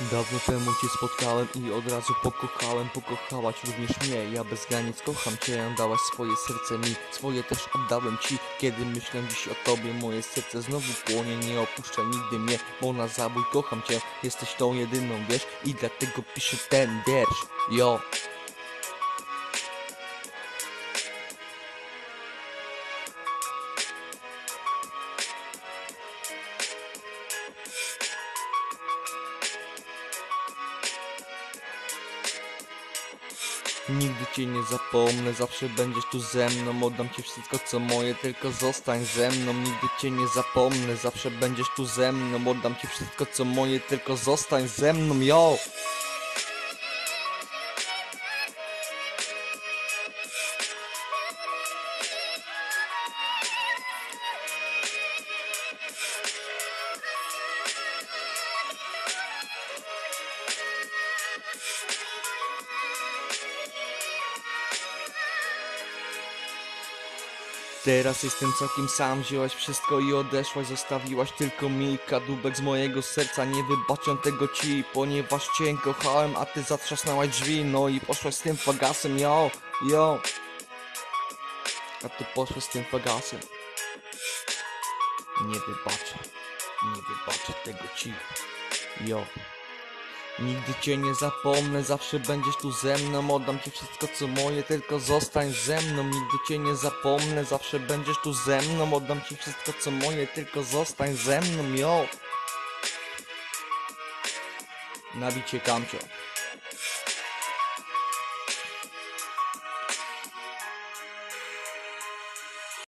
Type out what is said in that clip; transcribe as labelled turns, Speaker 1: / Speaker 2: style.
Speaker 1: Dawno temu cię spotkałem i od razu pokochałem. Pokochałaś również mnie, ja bez granic kocham cię. Dałaś swoje serce mi, swoje też oddałem ci. Kiedy myślę dziś o tobie, moje serce znowu płonie. Nie opuszczaj nigdy mnie, bo na zabój kocham cię. Jesteś tą jedyną, wiesz, i dlatego piszę ten wiersz. Yo Nigdy cię nie zapomnę, zawsze będziesz tu ze mną. Oddam ci wszystko co moje, tylko zostań ze mną. Nigdy cię nie zapomnę, zawsze będziesz tu ze mną. Oddam ci wszystko co moje, tylko zostań ze mną, yo! Teraz jestem całkiem sam, wzięłaś wszystko i odeszłaś Zostawiłaś tylko mi kadłubek z mojego serca. Nie wybaczę tego ci, ponieważ cię kochałem A ty zatrzasnęłaś drzwi, no i poszłaś z tym fagasem, yo, yo. A ty poszłaś z tym fagasem. Nie wybaczę, nie wybaczę tego ci, yo Nigdy cię nie zapomnę, zawsze będziesz tu ze mną. Oddam ci wszystko co moje, tylko zostań ze mną. Nigdy cię nie zapomnę, zawsze będziesz tu ze mną. Oddam ci wszystko co moje, tylko zostań ze mną, yo Nabicie kamcio